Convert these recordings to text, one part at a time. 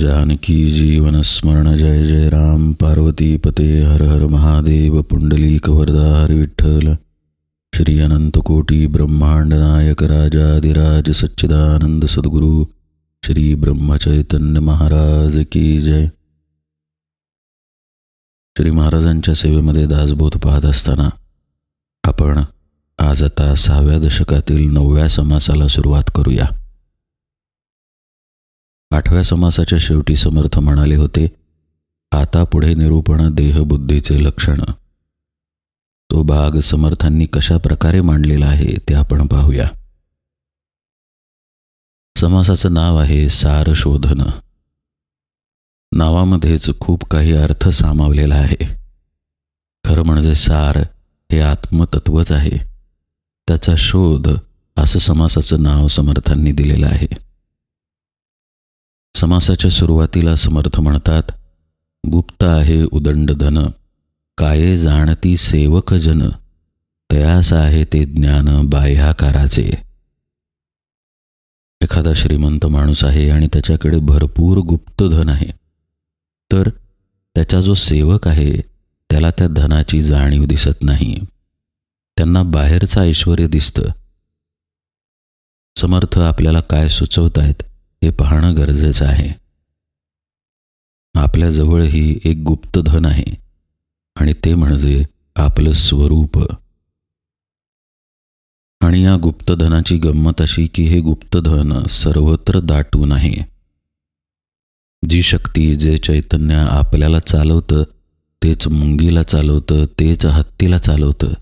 जानकी जीवन स्मरण जय जय राम। पार्वती पते हर हर महादेव। पुंडली कवरदा हर विठ्ठल। श्री अनंतकोटी ब्रह्मांड नायक राजाधिराज सच्चिदानंद सद्गुरु। श्री ब्रह्मचैतन्य महाराज की जय। श्री महाराजांच्या सेवेमध्ये दासबोध पाहत असताना आपण आज आता सहाव्या दशकातील नवव्या समासाला सुरुवात करूया. आठव्या समासाच्या शेवटी समर्थ म्हणाले होते आता पुढे निरूपण देहबुद्धीचे लक्षण. तो भाग समर्थांनी कशा प्रकारे मांडलेला आहे ते आपण पाहूया. समासाचं नाव आहे सार शोधन नावामध्येच खूप काही अर्थ सामावलेला आहे. खरं म्हणजे सार हे आत्मतत्वच आहे. त्याचा शोध असं समासाचं नाव समर्थांनी दिलेलं आहे. समासाच्या सुरुवातीला समर्थ म्हणतात गुप्त आहे उदंड धन काये जाणती सेवक जन तयास आहे ते ज्ञान बाह्याकाराचे. एखादा श्रीमंत माणूस आहे आणि त्याच्याकडे भरपूर गुप्त धन आहे तर त्याचा जो सेवक आहे त्याला त्या धनाची जाणीव दिसत नाही. त्यांना बाहेरचं ऐश्वर दिसतं. समर्थ आपल्याला काय सुचवतायत? हे पाहणं गरजेचं आहे. आपल्याजवळही एक गुप्त धन आहे आणि ते म्हणजे आपलं स्वरूप. आणि या गुप्तधनाची गंमत अशी की हे गुप्तधन सर्वत्र दाटून आहे. जी शक्ती जे चैतन्य आपल्याला चालवतं तेच मुंगीला चालवतं तेच हत्तीला चालवतं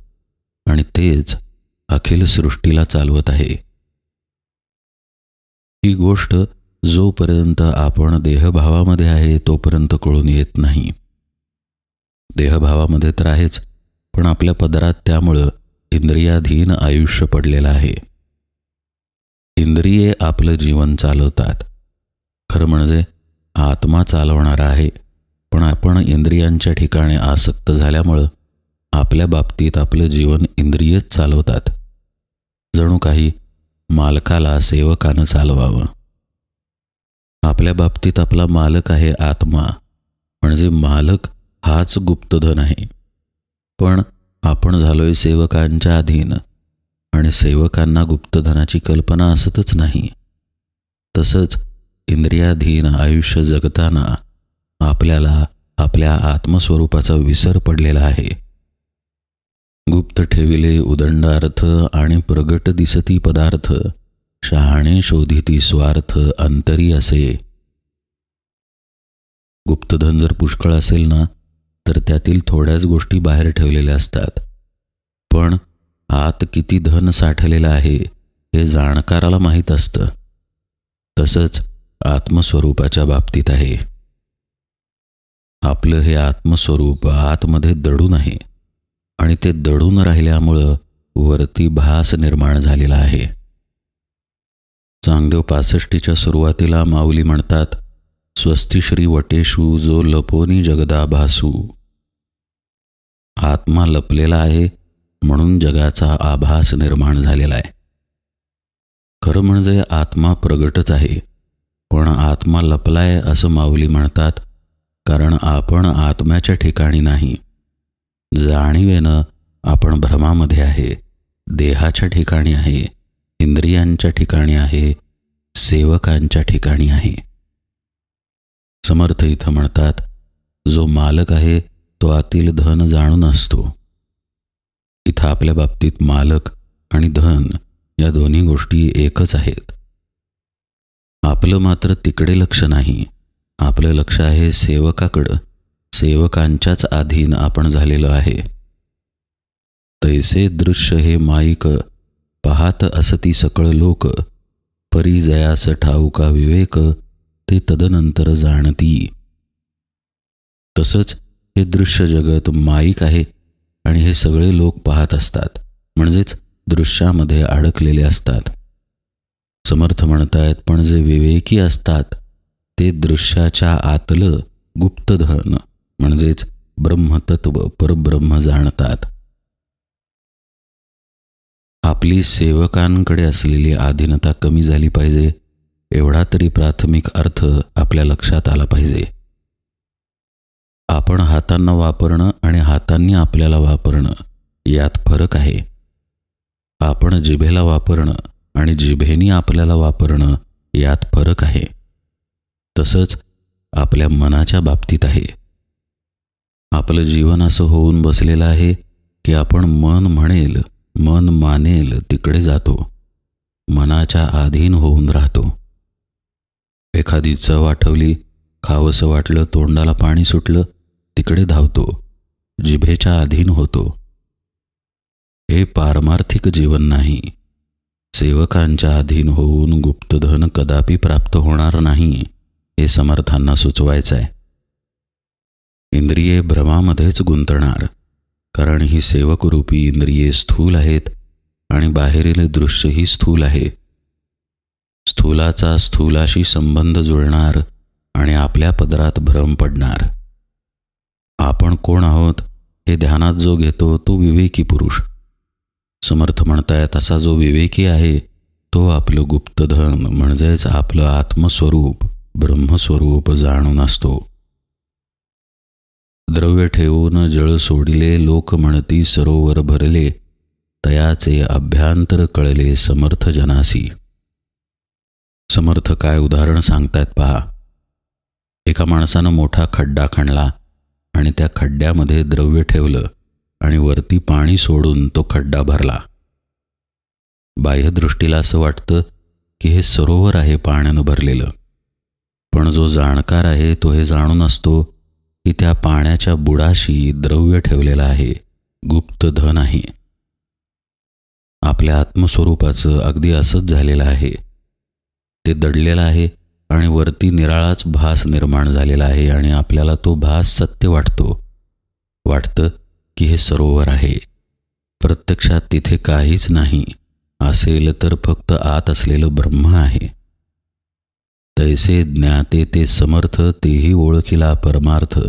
आणि तेच अखिल सृष्टीला चालवत आहे. ही गोष्ट जोपर्यंत आपण देहभावामध्ये आहे तोपर्यंत कळून येत नाही. देहभावामध्ये तर आहेच पण आपल्या पदरात त्यामुळं इंद्रियाधीन आयुष्य पडलेलं आहे. इंद्रिये आपलं जीवन चालवतात. खरं म्हणजे आत्मा चालवणारा आहे पण आपण इंद्रियांच्या ठिकाणी आसक्त झाल्यामुळं आपल्या बाबतीत आपलं जीवन इंद्रियच चालवतात. जणू काही मालकाला सेवकानं चालवावं. आपल्या बाबतीत आपला मालक आहे आत्मा म्हणजे मालक हाच गुप्तधन आहे. पण आपण झालोय सेवकांच्या अधीन आणि सेवकांना गुप्तधनाची कल्पना असतच नाही. तसंच इंद्रियाधीन आयुष्य जगताना आपल्याला आपल्या आत्मस्वरूपाचा विसर पडलेला आहे. गुप्त ठेविले उदंड अर्थ आणि प्रगट दिसती पदार्थ शहाणे शोधिती स्वार्थ अंतरी असे. गुप्तधन जर पुष्कळ असेल ना तर त्यातील थोड्याच गोष्टी बाहेर ठेवलेल्या असतात. पण आत किती धन साठलेलं आहे हे जाणकाराला माहीत असतं. तसंच आत्मस्वरूपाच्या बाबतीत आहे. आपलं हे आत्मस्वरूप आतमध्ये दडून आहे. आणि ते दडून राहिल्यामुळं वरती भास निर्माण झालेला आहे. चांगदेव पासष्टीच्या सुरुवातीला माऊली म्हणतात स्वस्ती श्री वटेशू जो लपोनी जगदा भासू आत्मा लपलेला आहे म्हणून जगाचा आभास निर्माण झालेला आहे. खरं म्हणजे आत्मा प्रगटच आहे पण आत्मा लपलाय असं माऊली म्हणतात कारण आपण आत्म्याच्या ठिकाणी नाही. जाणीवेनं आपण भ्रमामध्ये आहे. देहाच्या ठिकाणी आहे. इंद्रियांच्या ठिकाणी आहे. सेवकांच्या ठिकाणी आहे. समर्थ इथं म्हणतात जो मालक आहे तो आतील धन जाणून असतो. इथं आपल्या बाबतीत मालक आणि धन या दोन्ही गोष्टी एकच आहेत. आपलं मात्र तिकडे लक्ष नाही. आपलं लक्ष आहे सेवकाकडं. सेवकांच्याच अधीन आपण झालेलो आहे. तैसे दृश्य हे माईक पाहत असती सकळ लोक परिजयास ठाऊका विवेक ते तदनंतर जाणती. तसंच हे दृश्य जगत माईक आहे आणि हे सगळे लोक पाहत असतात म्हणजेच दृश्यामध्ये अडकलेले असतात. समर्थ म्हणतायत पण जे विवेकी असतात ते दृश्याच्या आतलं गुप्तधन म्हणजेच ब्रह्मतत्व परब्रह्म जाणतात. आपली सेवकांकडे असलेली आधीनता कमी झाली पाहिजे एवढा तरी प्राथमिक अर्थ आपल्या लक्षात आला पाहिजे. आपण हातांना वापरणं आणि हातांनी आपल्याला वापरणं यात फरक आहे. आपण जिभेला वापरणं आणि जिभेनी आपल्याला वापरणं यात फरक आहे. तसंच आपल्या मनाच्या बाबतीत आहे. आपलं जीवन असं होऊन बसलेलं आहे की आपण मन म्हणेल मन मानेल तिकडे जातो. मनाच्या अधीन होऊन राहतो. एखादी चव आठवली खावंसं वाटलं तोंडाला पाणी सुटलं तिकडे धावतो. जिभेच्या अधीन होतो. हे पारमार्थिक जीवन नाही. सेवकांच्या अधीन होऊन गुप्तधन कदापि प्राप्त होणार नाही हे समर्थांना सुचवायचं आहे इंद्रिये भ्रमामध्येच गुंतणार. कारण ही सेवकरूपी इंद्रिये स्थूल आहेत आणि बाहेरील दृश्यही स्थूल आहे. स्थूलाचा स्थूलाशी संबंध जुळणार आणि आपल्या पदरात भ्रम पडणार. आपण कोण आहोत हे ध्यानात जो घेतो तो विवेकी पुरुष. समर्थ म्हणतायत असा जो विवेकी आहे तो आपलं गुप्तधन म्हणजेच आपलं आत्मस्वरूप ब्रह्मस्वरूप जाणून असतो. द्रव्य ठेवून जळ सोडिले लोक म्हणती सरोवर भरले. तयाचे अभ्यांतर कळले समर्थ जनासी. समर्थ काय उदाहरण सांगतायत पहा. एका माणसानं मोठा खड्डा खणला आणि त्या खड्ड्यामध्ये द्रव्य ठेवलं आणि वरती पाणी सोडून तो खड्डा भरला. बाह्यदृष्टीला असं वाटतं की हे सरोवर आहे पाण्यानं भरलेलं. पण जो जाणकार आहे तो हे जाणून असतो की त्या पाण्याच्या बुडाशी द्रव्य ठेवलेलं आहे. गुप्त धन आहे. आपल्या आत्मस्वरूपाचं अगदी असंच झालेलं आहे. ते दडलेलं आहे आणि वरती निराळाच भास निर्माण झालेला आहे आणि आपल्याला तो भास सत्य वाटतो. वाटतं की हे सरोवर आहे. प्रत्यक्षात तिथे काहीच नाही. असेल तर फक्त आत असलेलं ब्रह्म आहे. तैसे ज्ञाते ते समर्थ तेही ओळखिला परमार्थ.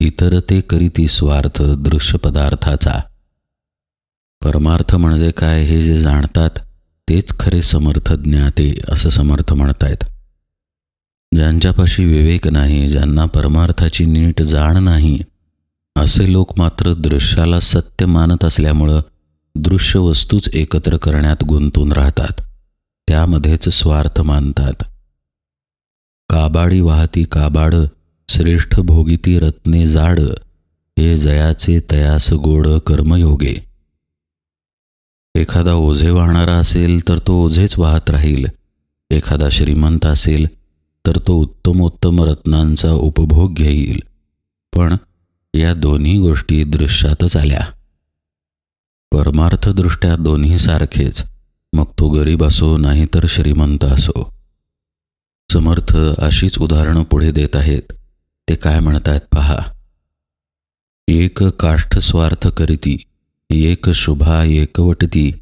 इतर ते करीती स्वार्थ दृश्य पदार्थाचा. परमार्थ म्हणजे काय हे जे जाणतात तेच खरे समर्थ ज्ञाते असं समर्थ म्हणतायत. ज्यांच्यापाशी विवेक नाही ज्यांना परमार्थाची नीट जाण नाही असे लोक मात्र दृश्याला सत्य मानत असल्यामुळं दृश्य वस्तूच एकत्र करण्यात गुंतून राहतात. त्यामध्येच स्वार्थ मानतात. काबाडी वाहती काबाड श्रेष्ठ भोगिती रत्ने जाड हे जयाचे तयास गोड कर्मयोगे. एखादा ओझे वाहणारा असेल तर तो ओझेच वाहत राहील. एखादा श्रीमंत असेल तर तो उत्तमोत्तम रत्नांचा उपभोग घेईल. पण या दोन्ही गोष्टी दृश्यातच आल्या. परमार्थदृष्ट्या दोन्ही सारखेच. मग तो गरीब असो नाही तर श्रीमंत असो. समर्थ अशीच उदाहरणं पुढे देत आहेत. ते काय म्हणतायत पहा. एक काष्ठ स्वार्थ करीती एक शुभा एकवटती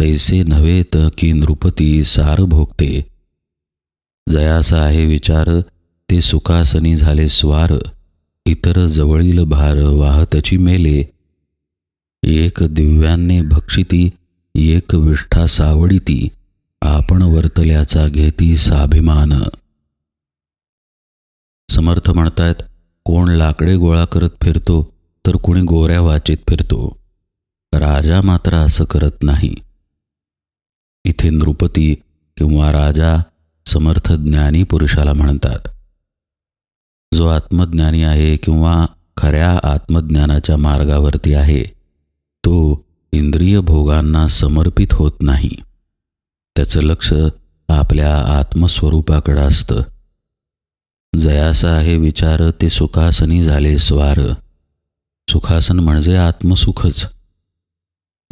तैसे नव्हेत की नृपती सार भोगते. जयासा आहे विचार ते सुखासनी झाले स्वार इतर जवळील भार वाहतची मेले. एक दिव्यांने भक्षिती एक विष्ठा सावडिती आपण वर्तल्याचा घेती साभिमान समर्थ म्हणतायत कोण लाकडे गोळा करत फिरतो तर कुणी गोऱ्या वाचीत फिरतो. राजा मात्र असं करत नाही. इथे नृपती किंवा राजा समर्थ ज्ञानी पुरुषाला म्हणतात. जो आत्मज्ञानी आहे किंवा खऱ्या आत्मज्ञानाच्या मार्गावरती आहे तो इंद्रिय भोगांना समर्पित होत नाही. त्याचं लक्ष आपल्या आत्मस्वरूपाकडं असतं. जयासा आहे विचार ते सुखासनी झाले स्वार. सुखासन म्हणजे आत्मसुखच.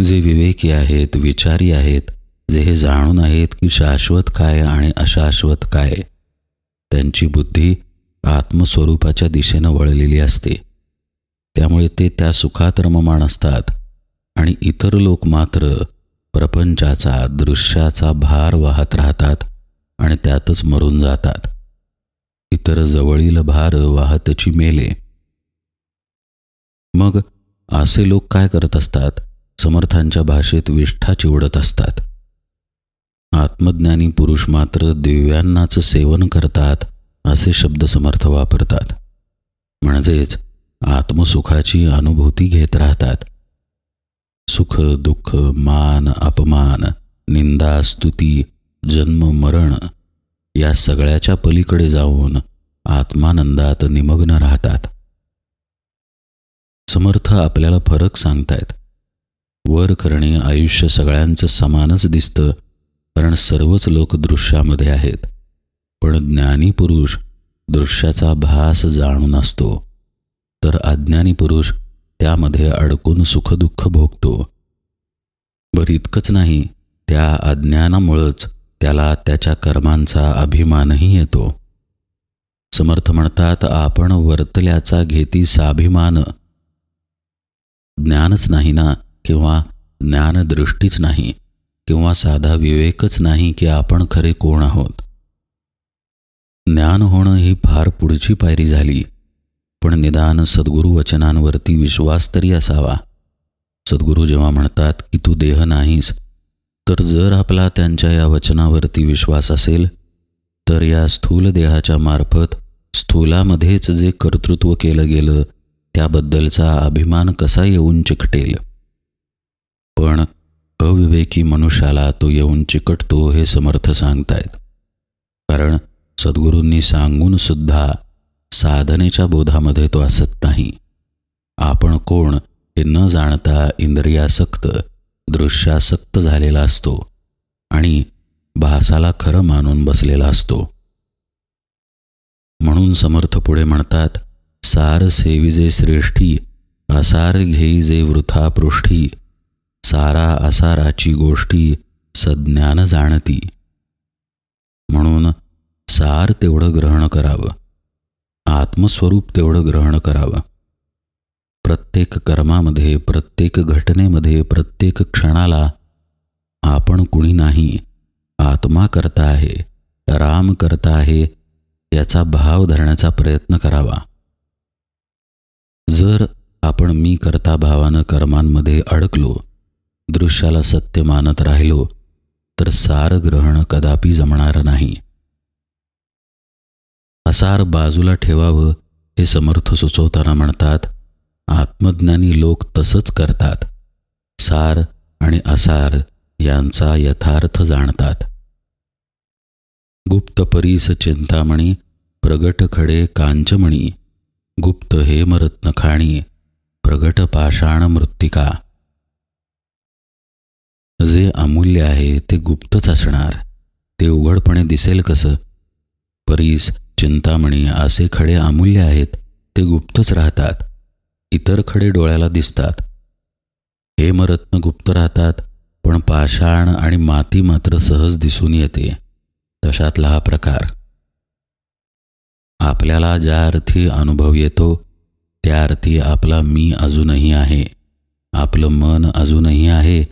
जे विवेकी आहेत विचारी आहेत जे हे जाणून आहेत की शाश्वत काय आणि अशाश्वत काय त्यांची बुद्धी आत्मस्वरूपाच्या दिशेनं वळलेली असते. त्यामुळे ते त्या सुखात रममाण असतात आणि इतर लोक मात्र प्रपंचाचा दृश्याचा भार वाहत राहतात आणि त्यातच मरून जातात. इतर जवळील भार वाहतची मेले. मग असे लोक काय करत असतात? समर्थांच्या भाषेत विष्ठा चिवडत असतात. आत्मज्ञानी पुरुष मात्र दिव्यांनाच सेवन करतात असे शब्द समर्थ वापरतात. म्हणजेच आत्मसुखाची अनुभूती घेत राहतात. सुख दुःख मान अपमान निंदा स्तुती जन्म मरण या सगळ्याच्या पलीकडे जाऊन आत्मानंदात निमग्न राहतात. समर्थ आपल्याला फरक सांगतायत. वर करणे आयुष्य सगळ्यांचं समानच दिसतं कारण सर्वच लोक दृश्यामध्ये आहेत. पण ज्ञानी पुरुष दृश्याचा भास जाणून असतो. तर अज्ञानी पुरुष त्यामध्ये अडकून सुखदुःख भोगतो. बरं इतकंच नाही त्या अज्ञानामुळंच त्याला त्याच्या कर्मांचा अभिमानही येतो. समर्थ म्हणतात आपण वर्तल्याचा घेती साभिमान ज्ञानच नाही ना किंवा ज्ञानदृष्टीच नाही किंवा साधा विवेकच नाही की आपण खरे कोण आहोत. ज्ञान होणं ही फार पुढची पायरी झाली. पण निदान सद्गुरू वचनांवरती विश्वास तरी असावा. सद्गुरू जेव्हा म्हणतात की तू देह नाहीस तर जर आपला त्यांच्या या वचनावरती विश्वास असेल तर या स्थूल देहाच्या मार्फत स्थूलामध्येच जे कर्तृत्व केलं गेलं त्याबद्दलचा अभिमान कसा येऊन चिकटेल? पण अविवेकी मनुष्याला तो येऊन चिकटतो हे समर्थ सांगतायत. कारण सद्गुरूंनी सांगून सुद्धा साधनेच्या बोधामध्ये तो असत नाही. आपण कोण हे न जाणता इंद्रियासक्त दृश्यासक्त झालेला असतो आणि भासाला खरं मानून बसलेला असतो. म्हणून समर्थ पुढे म्हणतात सार सेविजे श्रेष्ठी असार घेई जे वृथा पृष्ठी सारा असाराची गोष्टी सज्ञान जाणती. म्हणून सार तेवढं ग्रहण करावं. आत्मस्वरूप तेवढं ग्रहण करावं. प्रत्येक कर्मामध्ये प्रत्येक घटनेमध्ये प्रत्येक क्षणाला आपण कुणी नाही आत्मा करता आहे राम करता आहे याचा भाव धरण्याचा प्रयत्न करावा. जर आपण मी करता भावानं कर्मांमध्ये अडकलो दृश्याला सत्य मानत राहिलो तर सार ग्रहण कदापि जमणार नाही. असार बाजूला ठेवावं हे समर्थ सुचवताना म्हणतात आत्मज्ञानी लोक तसंच करतात. सार आणि असार यांचा यथार्थ जाणतात. गुप्त परीस चिंतामणी प्रगट खडे कांचमणी गुप्त हेमरत्न खाणी प्रगट पाषाण मृत्तिका. जे अमूल्य आहे ते गुप्तच असणार ते उघडपणे दिसेल कसं? परीस चिंतामणी असे खडे अमूल्य आहेत ते गुप्तच राहतात. इतर खडे डोळ्याला दिसतात. हेमरत्न गुप्त राहतात पण पाषाण आणि माती मात्र सहज दिसून येते. तशातला हा प्रकार. आपल्याला ज्या अर्थी अनुभव येतो त्या अर्थी आपला मी अजूनही आहे. आपलं मन अजूनही आहे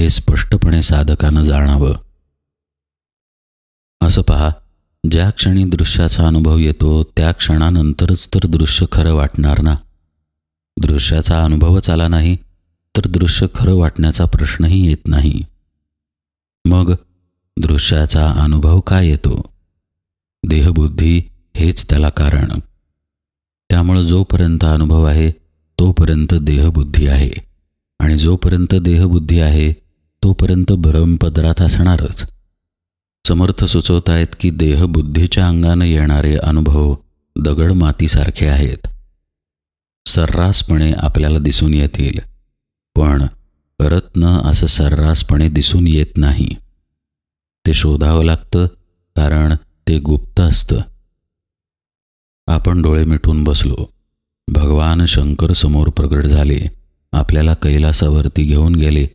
हे स्पष्टपणे साधकानं जाणावं. असं पहा ज्या क्षणी दृश्याचा अनुभव येतो त्या क्षणानंतरच तर दृश्य खरं वाटणार ना? दृश्याचा अनुभवच आला नाही तर दृश्य खरं वाटण्याचा प्रश्नही येत नाही. मग दृश्याचा अनुभव काय येतो? देहबुद्धी हेच त्याला कारण. त्यामुळं जोपर्यंत अनुभव आहे तोपर्यंत देहबुद्धी आहे. आणि जोपर्यंत देहबुद्धी आहे तोपर्यंत भ्रमपदरात असणारच. समर्थ सुचवत आहेत की देहबुद्धीच्या अंगानं येणारे अनुभव दगड मातीसारखे आहेत. सर्रासपणे आपल्याला दिसून येतील पण रत्न असं सर्रासपणे दिसून येत नाही. ते शोधावं लागतं कारण ते गुप्त असतं. आपण डोळे मिटून बसलो. भगवान शंकर समोर प्रगट झाले. आपल्याला कैलासावरती घेऊन गेले.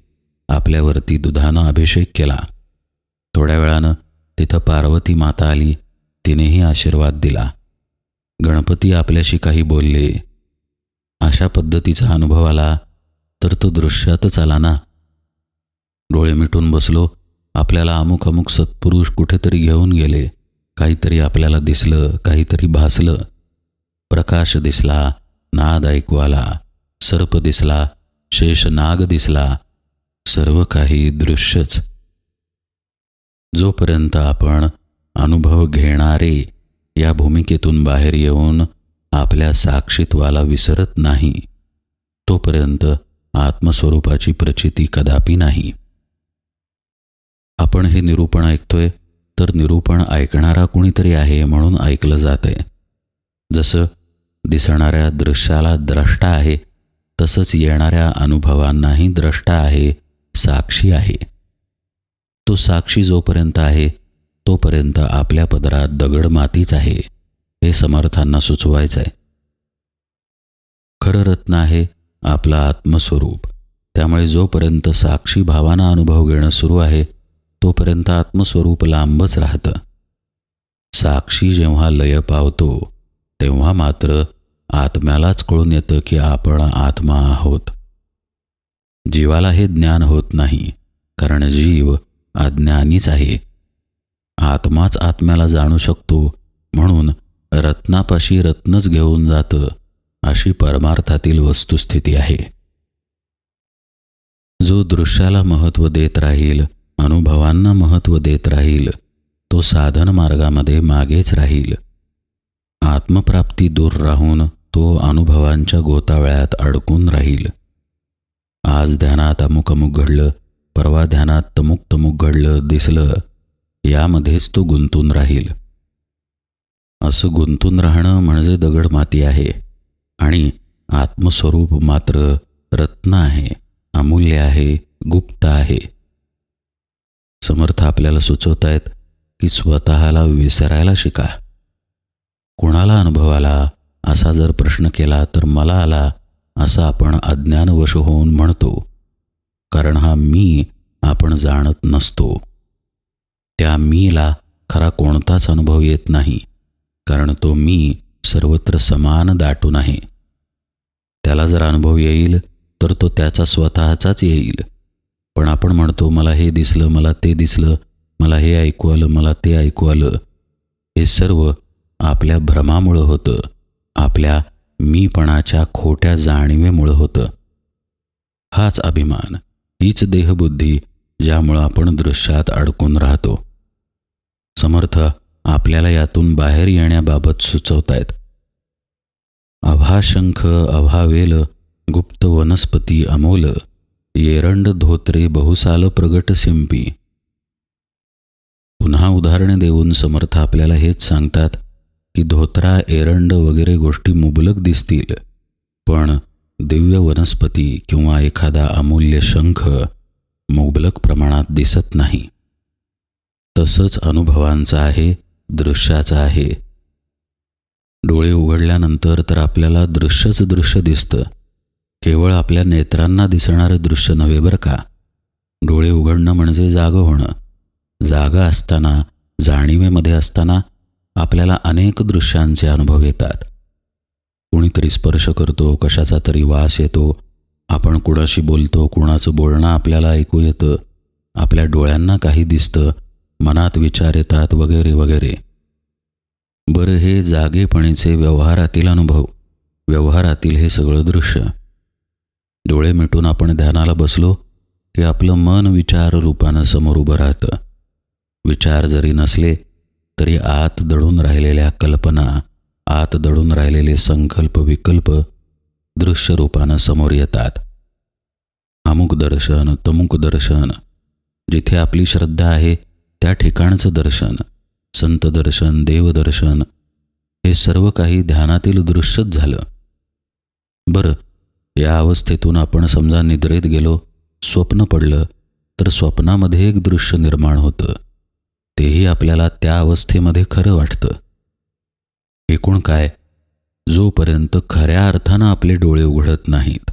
आपल्यावरती दुधानं अभिषेक केला. थोड्या वेळानं तिथं पार्वती माता आली तिनेही आशीर्वाद दिला. गणपती आपल्याशी काही बोलले. अशा पद्धतीचा अनुभव आला तर तो दृश्यातच आला ना. डोळे मिटून बसलो आपल्याला अमुक अमुक सत्पुरुष कुठेतरी घेऊन गेले. काहीतरी आपल्याला दिसलं काहीतरी भासलं. प्रकाश दिसला नाद ऐकू आला. सर्प दिसला शेष नाग दिसला. सर्व काही दृश्यच. जोपर्यंत आपण अनुभव घेणारे या भूमिकेतून बाहेर येऊन आपल्या साक्षीत्वाला विसरत नाही तोपर्यंत आत्मस्वरूपाची प्रचिती कदापि नाही. आपण हे निरूपण ऐकतोय तर निरूपण ऐकणारा कुणीतरी आहे म्हणून ऐकलं जातंय. जसं दिसणाऱ्या दृश्याला द्रष्टा आहे तसंच येणाऱ्या अनुभवांनाही द्रष्टा आहे साक्षी आहे. तो साक्षी जोपर्यंत आहे तोपर्यंत आपल्या पदरात दगड मातीच आहे हे समर्थांना सुचवायचं आहे खरं रत्न आहे आपलं आत्मस्वरूप. त्यामुळे जोपर्यंत साक्षी भावाना अनुभव घेणं सुरू आहे तोपर्यंत आत्मस्वरूप लांबच राहतं. साक्षी जेव्हा लय पावतो तेव्हा मात्र आत्म्यालाच कळून येतं की आपण आत्मा आहोत. जीवाला हे ज्ञान होत नाही कारण जीव अज्ञानीच आहे. आत्माच आत्म्याला जाणू शकतो म्हणून रत्नापाशी रत्नच घेऊन जातं अशी परमार्थातील वस्तुस्थिती आहे. जो दृश्याला महत्त्व देत राहील अनुभवांना महत्त्व देत राहील तो साधन मार्गामध्ये मागेच राहील. आत्मप्राप्ती दूर राहून तो अनुभवांच्या गोतावळ्यात अडकून राहील. आज ध्यानात अमुक अमुक घडलं परवा ध्यानात तमुक तमुक घडलं दिसलं यामध्येच तो गुंतून राहील. असं गुंतून राहणं म्हणजे दगड माती आहे आणि आत्मस्वरूप मात्र रत्न आहे अमूल्य आहे गुप्त आहे. समर्थ आपल्याला सुचवत आहेत की स्वतःला विसरायला शिका. कोणाला अनुभव आला असा जर प्रश्न केला तर मला आला असं आपण अज्ञानवश होऊन म्हणतो. कारण हा मी आपण जाणत नसतो. त्या मीला खरा कोणताच अनुभव येत नाही कारण तो मी सर्वत्र समान दाटून आहे. त्याला जर अनुभव येईल तर तो त्याचा स्वतःचाच येईल. पण आपण म्हणतो मला हे दिसलं मला ते दिसलं मला हे ऐकू आलं मला ते ऐकू आलं. हे सर्व आपल्या भ्रमामुळं होतं. आपल्या मीपणाच्या खोट्या जाणीवेमुळं होतं. हाच अभिमान. हीच देहबुद्धी ज्यामुळं आपण दृश्यात अडकून राहतो. समर्थ आपल्याला यातून बाहेर येण्याबाबत सुचवतायत. अभाशंख अभावेल गुप्त वनस्पती अमोल येरंड धोत्रे बहुसाल प्रगट सिंपी पुन्हा उदाहरणे देऊन समर्थ आपल्याला हेच सांगतात की धोत्रा एरंड वगैरे गोष्टी मुबलक दिसतील पण दिव्य वनस्पती किंवा एखादा अमूल्य शंख मुबलक प्रमाणात दिसत नाही. तसंच अनुभवांचं आहे दृश्याचं आहे. डोळे उघडल्यानंतर तर आपल्याला दृश्यच दृश्य दिसतं. केवळ आपल्या नेत्रांना दिसणारं दृश्य नव्हे बरं का? डोळे उघडणं म्हणजे जागं होणं. जागा असताना जाणीवेमध्ये असताना आपल्याला अनेक दृश्यांचे अनुभव येतात. कुणीतरी स्पर्श करतो कशाचा तरी वास येतो. आपण कुणाशी बोलतो कुणाचं बोलणं आपल्याला ऐकू येतं. आपल्या डोळ्यांना काही दिसतं मनात विचार येतात वगैरे वगैरे. बरं हे जागेपणीचे व्यवहारातील अनुभव. व्यवहारातील हे सगळं दृश्य. डोळे मिटून आपण ध्यानाला बसलो की आपलं मन विचार रूपानं समोर उभं राहतं. विचार जरी नसले तरी आत दडून राहिलेल्या कल्पना आत दडून राहिलेले संकल्प विकल्प दृश्य रूपानं समोर येतात. अमुक दर्शन तमुक दर्शन. जिथे आपली श्रद्धा आहे त्या ठिकाणचं दर्शन. संत दर्शन देवदर्शन हे सर्व काही ध्यानातील दृश्यच झालं. बरं या अवस्थेतून आपण समजा निद्रेत गेलो स्वप्न पडलं तर स्वप्नामध्ये एक दृश्य निर्माण होतं. तेही आपल्याला त्या अवस्थेमध्ये खरं वाटतं. एकूण काय? जोपर्यंत खऱ्या अर्थानं आपले डोळे उघडत नाहीत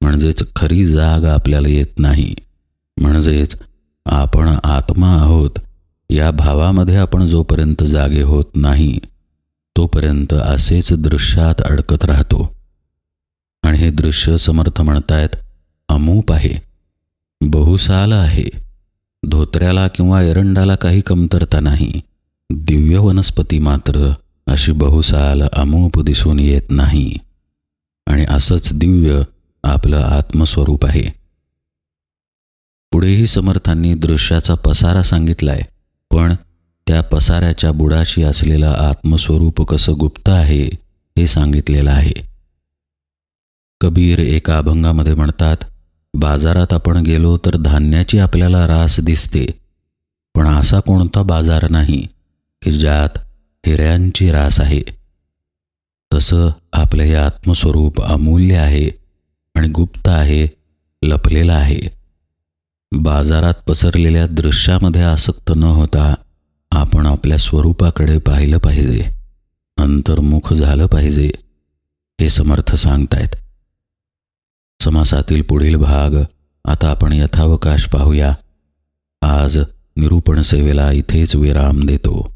म्हणजेच खरी जाग आपल्याला येत नाही म्हणजेच आपण आत्मा आहोत या भावामध्ये आपण जोपर्यंत जागे होत नाही तोपर्यंत असेच दृश्यात अडकत राहतो. आणि हे दृश्य समर्थ म्हणतायत अमूप आहे बहुसाल आहे धोत्र्याला किंवा एरंडाला काही कमतरता नाही दिव्य वनस्पती मात्र अशी बहुसाल अमोप दिसून येत नाही. आणि असंच दिव्य आपलं आत्मस्वरूप आहे. पुढेही समर्थांनी दृश्याचा पसारा सांगितलाय पण त्या पसाऱ्याच्या बुडाशी असलेलं आत्मस्वरूप कसं गुप्त आहे हे सांगितलेलं आहे. कबीर एका अभंगामध्ये म्हणतात बाजारात आपण गेलो तर धान्याची आपल्याला रास दिसते पण असा कोणता बाजार नाही की ज्यात हिऱ्यांची रास आहे. तसं आपलं हे आत्मस्वरूप अमूल्य आहे आणि गुप्त आहे लपलेलं आहे. बाजारात पसरलेल्या दृश्यामध्ये आसक्त न होता आपण आपल्या स्वरूपाकडे पाहिलं पाहिजे. अंतर्मुख झालं पाहिजे हे समर्थ सांगतायत. समासातील पुढील भाग आता आपण यथावकाश पाहूया. आज निरूपण सेवेला इथेच विराम देतो.